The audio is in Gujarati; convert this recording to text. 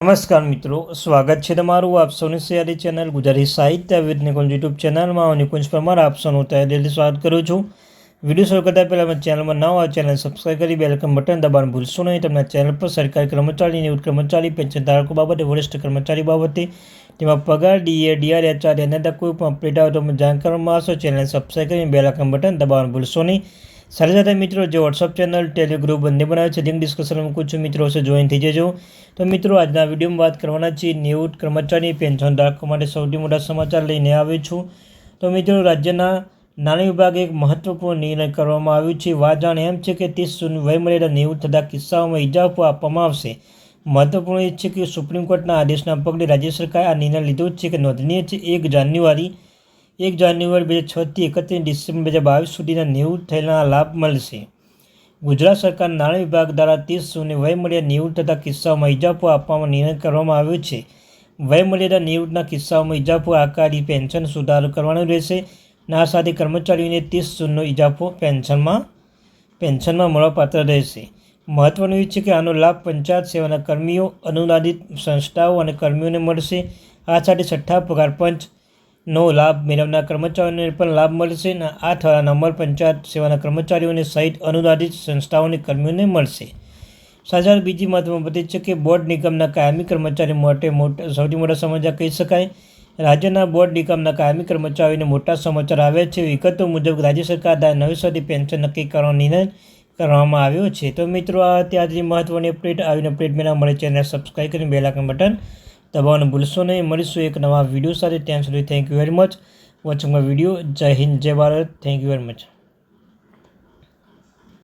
નમસ્કાર મિત્રો, સ્વાગત છે તમારું આપ સૌની સિયારી ચેનલ ગુજરાતી સાહિત્ય વિદ નિકુંજ યુટ્યુબ ચેનલમાં. હું નિકુંજ પરમાર, આપ સૌનું તહેદિલથી સ્વાગત કરું છું. વીડિયો શરૂ કરતાં પહેલાં ચેનલમાં નવા ચેનલ સબસ્ક્રાઈબ કરી બેલકમ બટન દબાણ ભૂલશો નહીં. તમને ચેનલ પર સરકારી કર્મચારી નિવૃત્ત કર્મચારી, પેન્શન ધારકો બાબતે વરિષ્ઠ કર્મચારી બાબતે તેમાં પગાર, ડીએ, ડીઆર, એચઆર એના કોઈ પણ અપડેટ આવે તો જાણ કરવામાં આવશો. ચેનલ સબસ્ક્રાઈબ કરીને બેલકમ બટન દબાવવાનું ભૂલશો નહીં. સાથે સાથે મિત્રો જે વોટ્સઅપ ચેનલ ટેલિગ્રુપ બંને બનાવે છે લિંક ડિસ્કશનમાં મૂકું છું. મિત્રો, હશે જોઈન થઈ જજો. તો મિત્રો, આજના વિડીયોમાં વાત કરવાના છીએ નેવું કર્મચારી પેન્શન ધારકો માટે સૌથી મોટા સમાચાર લઈને આવ્યો છું. તો મિત્રો, રાજ્યના નાણાં વિભાગે એક મહત્વપૂર્ણ નિર્ણય કરવામાં આવ્યો છે. વાત જાણ એમ છે કે ત્રીસ જૂન વયમર્યાદા નેવું થતા કિસ્સાઓમાં ઇજાફો આપવામાં આવશે. મહત્વપૂર્ણ એ છે કે સુપ્રીમ કોર્ટના આદેશના પગલે રાજ્ય સરકારે આ નિર્ણય લીધો છે કે નોંધનીય છે. એક જાન્યુઆરી એક જાન્યુઆરી બે હજાર છથી એકત્રીસ ડિસેમ્બર બે હજાર બાવીસ સુધીના નિવૃત્ત થયેલા લાભ મળશે. ગુજરાત સરકાર નાણાં વિભાગ દ્વારા ત્રીસ જૂને વયમર્યાદા નિવૃત્ત થતા કિસ્સાઓમાં ઇજાફો આપવામાં નિર્ણય કરવામાં આવ્યો છે. વયમર્યાદા નિવૃત્તના કિસ્સાઓમાં ઇજાફો આકારી પેન્શન સુધારો કરવાનો રહેશે ના સાથે કર્મચારીઓને ત્રીસ જૂનનો ઇજાફો પેન્શનમાં પેન્શનમાં મળવાપાત્ર રહેશે. મહત્વનું એ છે કે આનો લાભ પંચાયત સેવાના કર્મીઓ, અનુદાનિત સંસ્થાઓ અને કર્મીઓને મળશે. આ સાથે છઠ્ઠા પગાર પંચ નો લાભ મેળવનાર કર્મચારીઓને પણ લાભ મળશે અને આ થવા નંબર પંચાયત સેવાના કર્મચારીઓને સહિત અનુદાનિત સંસ્થાઓની કર્મીઓને મળશે. સાજાર બીજી મહત્વની બાબત છે કે બોર્ડ નિગમના કાયમી કર્મચારી માટે મોટા, સૌથી મોટા સમાચાર કહી શકાય. રાજ્યના બોર્ડ નિગમના કાયમી કર્મચારીઓને મોટા સમાચાર આવ્યા છે વિગતો મુજબ રાજ્ય સરકાર દ્વારા નવેસરથી પેન્શન નક્કી કરવાનો નિર્ણય કરવામાં આવ્યો છે. તો મિત્રો, આ ત્યાંથી મહત્વની અપડેટ. આવીને અપડેટ મેળવવા મળે ચેનલ સબસ્ક્રાઈબ કરીને બેલાકન બટન દબાવવાનું ભૂલશો નહીં. મળીશું એક નવા વીડિયો સાથે. ત્યાં સુધી thank you very much watching my video જય હિન્દ જય Bharat thank you very much